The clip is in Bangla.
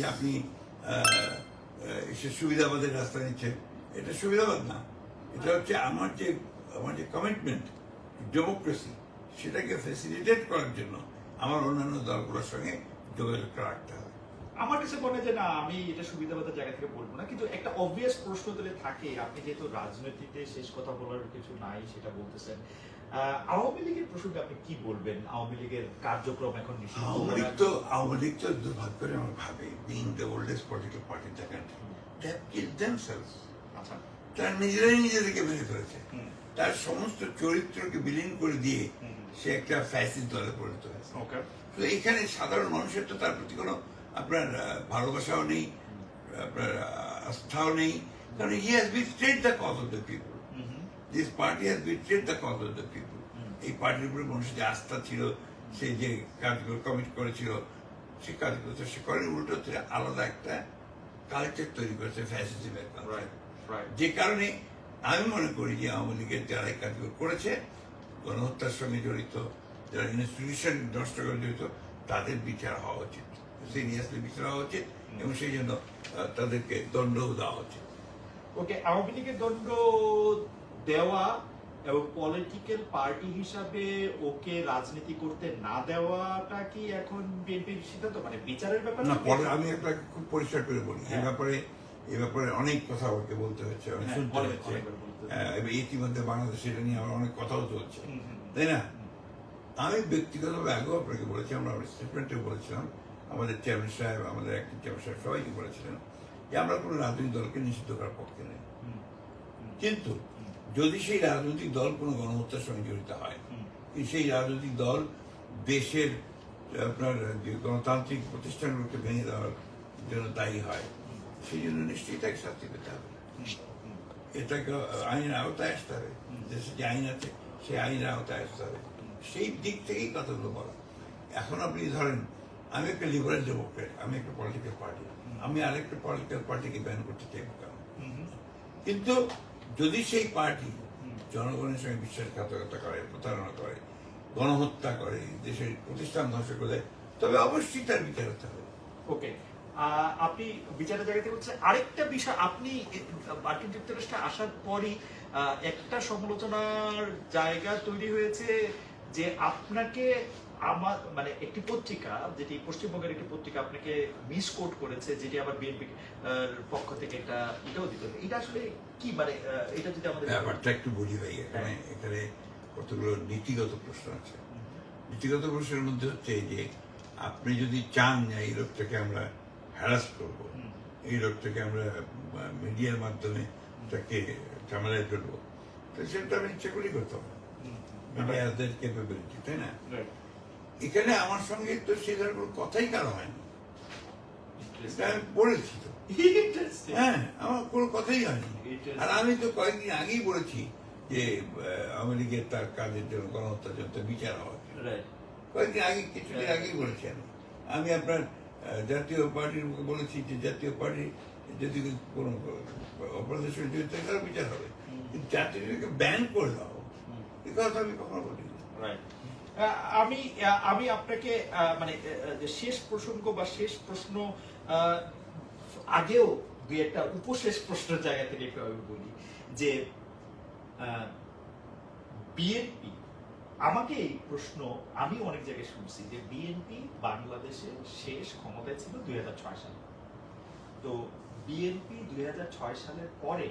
যে আপনি সে সুবিধাবাদের রাস্তা নিচ্ছেন এটা সুবিধাবাদ না। এটা হচ্ছে আমার যে আমার যে কমিটমেন্ট ডেমোক্রেসি সেটাকে ফেসিলিটেট করার জন্য আমার অন্যান্য দলগুলোর সঙ্গে যোগাযোগটা রাখতে আমার কাছে মনে যে না আমি এটা সুবিধাবাদের জায়গা থেকে বলব না কিন্তু একটা অবভিয়াস প্রশ্ন তাহলে থাকে আপনি যেহেতু রাজনীতিতে শেষ কথা বলার কিছু নাই সেটা বলতেছেন আওয়ামী লীগের প্রসঙ্গে আপনি কি বলবেন? আওয়ামী লীগের কার্যক্রম এখন আওয়ামী লীগ তো আওয়ামী লীগ তো আমার ভাবে being the oldest political party in the country they have killed themselves তারা নিজেরাই নিজেদেরকে মেরে ফেলেছে। তার সমস্ত চরিত্রকে বিলীন করে দিয়ে সে একটা ফ্যাসিস্ট দলে পরিণত হয়েছে। ওকে তো এখানে সাধারণ মানুষের তো তার প্রতি কোনো আপনার ভালোবাসাও নেই আপনার আস্থাও নেই কারণ he has betrayed the cause of the people this party has betrayed the cause of the people এই পার্টির উপরে মানুষের যে আস্থা ছিল সে যে কাজগুলো কমিট করেছিল সে কাজগুলো তো সে করেনি উল্টো আলাদা একটা কালচার তৈরি করেছে ফ্যাসিজমের কালচার যে কারণে আমি মনে করি যে আওয়ামী লীগের যারা এই কাজগুলো করেছে গণহত্যার সঙ্গে জড়িত যারা ইনস্টিটিউশন নষ্ট করে জড়িত তাদের বিচার হওয়া উচিত। সিরিয়াসলি বিচার হওয়া উচিত এবং সেই জন্য তাদেরকে দণ্ডও দেওয়া উচিত। ওকে আওয়ামী লীগের দণ্ড দেওয়া এবং পলিটিক্যাল পার্টি হিসাবে ওকে রাজনীতি করতে না দেওয়াটা কি এখন বিএনপির সিদ্ধান্ত? মানে বিচারের ব্যাপার না পরে আমি আপনাকে খুব পরিষ্কার করে বলি এই হ্যাঁ। ব্যাপারে এই ব্যাপারে অনেক কথা আমাকে বলতে হচ্ছে অনেক হ্যাঁ, শুনতে হচ্ছে। হ্যাঁ, ইতিমধ্যে বাংলাদেশ এটা নিয়ে আমার অনেক কথাও চলছে। তাই না? আমি ব্যক্তিগতভাবে আগেও আপনাকে বলেছি আমরা স্টেটমেন্টে বলেছিলাম আমাদের চেয়ারম্যান সাহেব, আমাদের একটি চেয়ারম্যান সাহেব সবাইকে বলেছিলেন যে আমরা কোনো রাজনৈতিক দলকে নিষিদ্ধ করার পক্ষে নেই। কিন্তু যদি সেই রাজনৈতিক দল কোনো গণহত্যার সঙ্গে জড়িত হয় সেই রাজনৈতিক দল দেশের, আপনার, যে গণতান্ত্রিক প্রতিষ্ঠানগুলোকে ভেঙে দেওয়ার জন্য দায়ী হয়, সেই জন্য নিশ্চয়ই তাকে শাস্তি পেতে হবে। এটাকে আইনের আওতায় আসতে হবে। দেশে যে আইন আছে, সেই আইনের আওতায় আসতে হবে। সেই দিক থেকেই কথাগুলো বলা। এখন আপনি ধরেন আমি একটা লিবারেল ডেমোক্রেট আমি একটা পলিটিক্যাল পার্টি আমি আরেকটা পলিটিক্যাল পার্টিকে ব্যান করতে চাইব কেন? কিন্তু যদি সেই পার্টি জনগণের সঙ্গে বিশ্বাসঘাতকতা করে, প্রতারণা করে, গণহত্যা করে, দেশের প্রতিষ্ঠান ধ্বংস করে, তবে অবশ্যই তার বিচার হতে হবে। ওকে। আপনি বিচারের জায়গা থেকে হচ্ছে আরেকটা বিষয়, আপনি মার্কিন যুক্তরাষ্ট্রে আসার পরই একটা সমালোচনার জায়গা তৈরি হয়েছে যে আপনাকে আমার মানে একটি পত্রিকা যেটি পশ্চিমবঙ্গের একটি পত্রিকা আপনাকে মিস কোট করেছে যেটি আবার বিএনপি পক্ষ থেকে একটা এটাও দিত এটা আসলে কি মানে এটা যদি আমাদের ব্যাপারটা একটু বলি ভাই এখানে এখানে কতগুলো নীতিগত প্রশ্ন আছে। নীতিগত প্রশ্নের মধ্যে হচ্ছে এই যে আপনি যদি চান যে এই লোকটাকে আমরা হ্যারাস করব এই লোকটাকে আমরা মিডিয়ার মাধ্যমে তাকে ঝামেলায় ফেলব তো সেটা আমি ইচ্ছা করি করতাম। মিডিয়াদের ক্যাপাবিলিটি তাই না. এখানে আমার সঙ্গে তো সে কোনো কথাই কারও এটা Interesting. আমি পড়েছি তো। হ্যাঁ আমার কোনো কথাই হয়নি। আর আমি তো কয়েকদিন আগেই বলেছি যে লীগের তার কাজের জন্য গণহত্যার জন্য বিচার হওয়া কয়েকদিন আগে কিছুদিন আগেই বলেছি আমি। আমি আপনার জাতীয় পার্টির মুখে বলেছি যে জাতীয় পার্টি যদি কোনো অপরাধের সঙ্গে জড়িত তার বিচার হবে। কিন্তু জাতীয়কে ব্যান করে দাও। এ কথা আমি কখনো বলিনি. আহ, আমি আমি আপনাকে মানে শেষ প্রসঙ্গ বা শেষ প্রশ্ন আগেও দুই একটা উপশেষ প্রশ্ন জায়গা থেকে একটু আমি বলি যে বিএনপি আমাকে এই প্রশ্ন আমি অনেক জায়গায় শুনছি যে বিএনপি বাংলাদেশের শেষ ক্ষমতায় ছিল দুই হাজার ছয় সালে। তো বিএনপি দুই হাজার ছয় সালের পরে